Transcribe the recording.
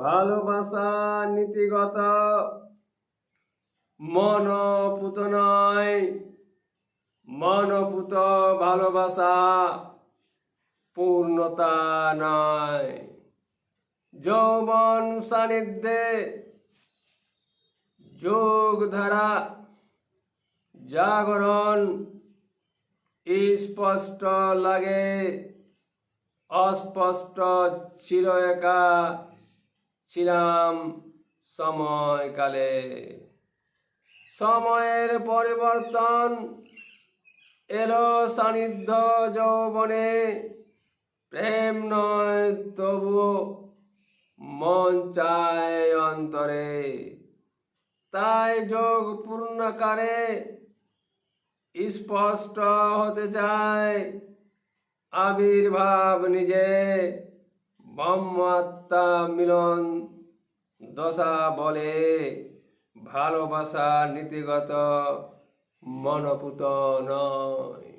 ভালোবাসা নীতিগত, মনপুত নয়। মনপুত ভালোবাসা পূর্ণতা নয়। যৌবন সান্নিধ্যে যোগ ধারা জাগরণ স্পষ্ট লাগে, অস্পষ্ট ছিল একা ছিলাম সময়কালে সময়ের পরিবর্তন এলো সান্নিধ্য যৌবনে। প্রেম নয় তবুও মন চায় অন্তরে। তাই যোগ পূর্ণকারে স্পষ্ট হতে চায় আবির্ভাব নিজে। ব্রহ্মাত্মা মিলন। দশা বলে ভালোবাসা নীতিগত মনপুত নয়।